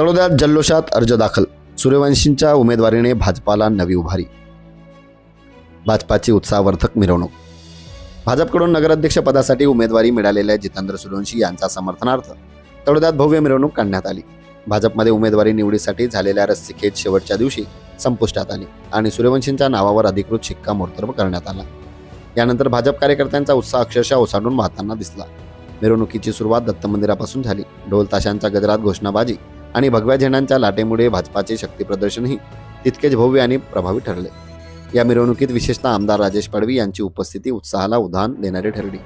तळोद्यात जल्लोषात अर्ज दाखल. सूर्यवंशींच्या उमेदवारीने भाजपाला नवी उभारी. भाजपाची उत्साहवर्धक मिरवणूक. भाजपकडून नगराध्यक्ष पदासाठी उमेदवारी मिळालेल्या जितेंद्र सूर्यवंशी यांचा समर्थनार्थ तळोद्यात भव्य मिरवणूक काढण्यात आली. भाजपमध्ये उमेदवारी निवडीसाठी झालेल्या रस्सीखेच शेवटच्या दिवशी संपुष्टात आली आणि सूर्यवंशींच्या नावावर अधिकृत शिक्कामोर्तब करण्यात आला. यानंतर भाजप कार्यकर्त्यांचा उत्साह अक्षरशः ओसाडून वाहताना दिसला. मिरवणुकीची सुरुवात दत्त मंदिरापासून झाली. ढोल ताशांच्या गजरात घोषणाबाजी आणि भगव्या झेंडांच्या लाटेमुळे भाजपाचे शक्तीप्रदर्शनही तितकेच भव्य आणि प्रभावी ठरले. या मिरवणुकीत विशेषतः आमदार राजेश पडवी यांची उपस्थिती उत्साहाला उधाण देणारी ठरली.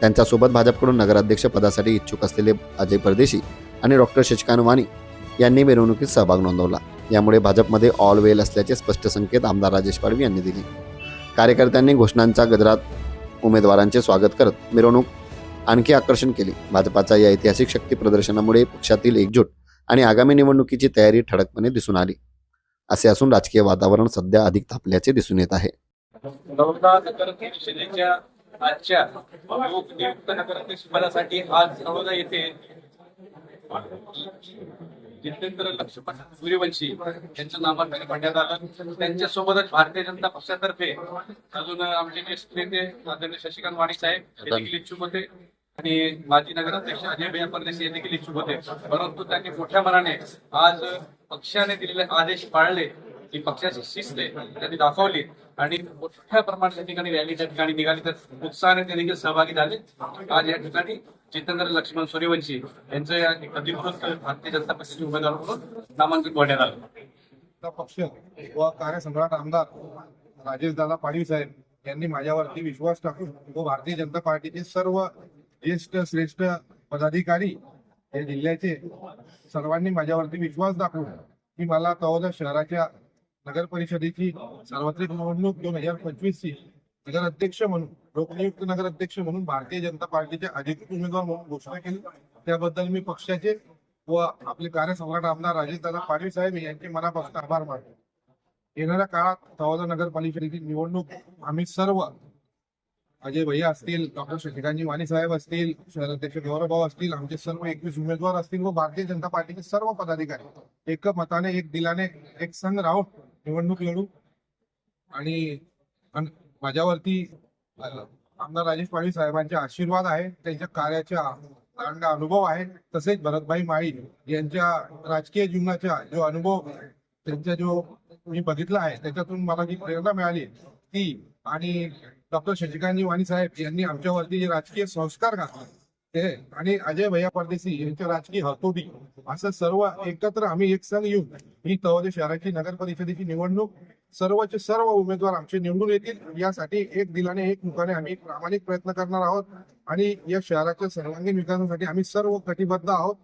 त्यांच्यासोबत भाजपकडून नगराध्यक्ष पदासाठी इच्छुक असलेले अजय परदेशी आणि डॉक्टर शशिकांत वाणी यांनी मिरवणुकीत सहभाग नोंदवला. यामुळे भाजपमध्ये ऑल वेल असल्याचे स्पष्ट संकेत आमदार राजेश पाडवी यांनी दिले. कार्यकर्त्यांनी घोषणांच्या गजरात उमेदवारांचे स्वागत करत मिरवणूक आणखी आकर्षण केली. भाजपाचा या ऐतिहासिक शक्ती प्रदर्शनामुळे पक्षातील एकजूट आणि आगामी निवडणुकीची तयारी ठळकपणे दिसून आली. असे असून राजकीय वातावरण सध्या अधिक तापल्याचे दिसून येत आहे. आजच्या नियुक्त नगराध्यक्ष पदासाठी आज येथे जितेंद्र लक्ष्मण सूर्यवंशी यांचं नामांकन करण्यात आलं. त्यांच्यासोबतच भारतीय जनता पक्षातर्फे अजून आमचे ज्येष्ठ नेते आदरणीय शशिकांत वाणी साहेब हे देखील इच्छुक होते. आणि माजी नगराध्यक्ष अजय भैया परदेशी हे देखील इच्छुक होते. परंतु त्यांनी मोठ्या मनाने आज पक्षाने दिलेले आदेश पाळले. ही पक्षाची शिस्त आहे. त्यांनी दाखवली. आणि मोठ्या प्रमाणात त्या ठिकाणी रॅली त्या ठिकाणी निघाली. तर उत्साहाने ते देखील सहभागी झाले. आज या ठिकाणी जितेंद्र लक्ष्मण सूर्यवंशी यांचं या अधिकृत भारतीय जनता पक्षाचे उमेदवार म्हणून नामांकन करण्यात आलं. पक्ष व कार्यसम्राट आमदार राजेशदादा पाडवी साहेब यांनी माझ्यावरती विश्वास टाकून व भारतीय जनता पार्टीचे सर्व ज्येष्ठ श्रेष्ठ पदाधिकारी या जिल्ह्याचे सर्वांनी माझ्यावरती विश्वास दाखवून की मला तळोदा शहराच्या नगर परिषदेची सार्वत्रिक निवडणूक दोन हजार पंचवीस ची नगराध्यक्ष म्हणून लोकनियुक्त नगराध्यक्ष म्हणून भारतीय जनता पार्टीचे अधिकृत उमेदवार म्हणून घोषणा केली. त्याबद्दल मी पक्षाचे व आपले कार्यसम्राट आमदार राजेशदादा पाटील साहेब यांचे मनापासून आभार मानतो. येणाऱ्या काळात सहवादा नगर परिषदेची निवडणूक आम्ही सर्व अजय भैया असतील डॉक्टर शशिकांतजी वाणी साहेब असतील शहराध्यक्ष गौरवभाऊ असतील आमचे सर्व एकवीस उमेदवार असतील व भारतीय जनता पार्टीचे सर्व पदाधिकारी एक मताने एक दिलाने एक संघ राहून निवडणूक लढू आणि माझ्यावरती आमदार राजेश पाटील साहेबांचे आशीर्वाद आहे त्यांच्या कार्याच्या चांगला अनुभव आहे. तसेच भरतभाई माळी यांच्या राजकीय जीवनाचा जो अनुभव त्यांचा जो मी बघितला आहे त्याच्यातून मला जी प्रेरणा मिळाली ती आणि डॉक्टर शशिकांत वाणी साहेब यांनी आमच्यावरती जे राजकीय संस्कार घातले आणि अजय भैया परदेशी यांच्या राजकीय हतोटी. असं सर्व एकत्र आम्ही एक संघ येऊन ही तळोदे शहराची नगर परिषदेची निवडणूक सर्वचे सर्व उमेदवार आमचे निवडून येतील यासाठी एक दिलाने एक मुखाने आम्ही प्रामाणिक प्रयत्न करणार आहोत. आणि या शहराच्या सर्वांगीण विकासासाठी आम्ही सर्व कटिबद्ध आहोत.